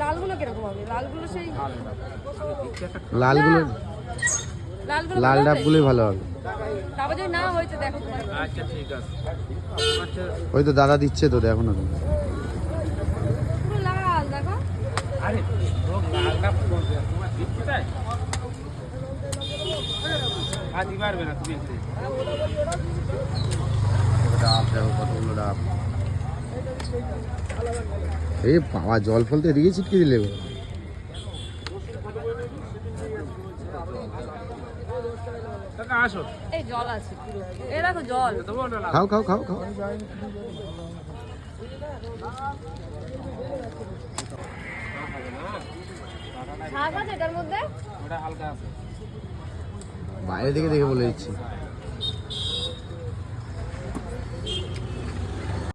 লালগুলো কীরকম হবে? লালগুলো সেই লালগুলো লালগুলো লাল? ডাবগুলোই ভালো হবে। আচ্ছা ঠিক আছে। আচ্ছা। ওই তো দাদা দিচ্ছে তো দেখো না তুমি। পুরো লাল দেখো। আরে তোমার দিচ্ছি তাই? আজ পারবে না তুমি একটু ডাব দেখো কতগুলো ডাব। এই বাবা জল ফল তো এদিকে ছিটকে দিলে গো। কাকা আসো। এই জল আছে পুরো। এই দেখো জল। দেবো ওটা লাল। খাও খাও খাও খাও। শাক আছে এটার মধ্যে? ওটা হালকা আছে। বাইরে থেকে দেখে বলে দিচ্ছি।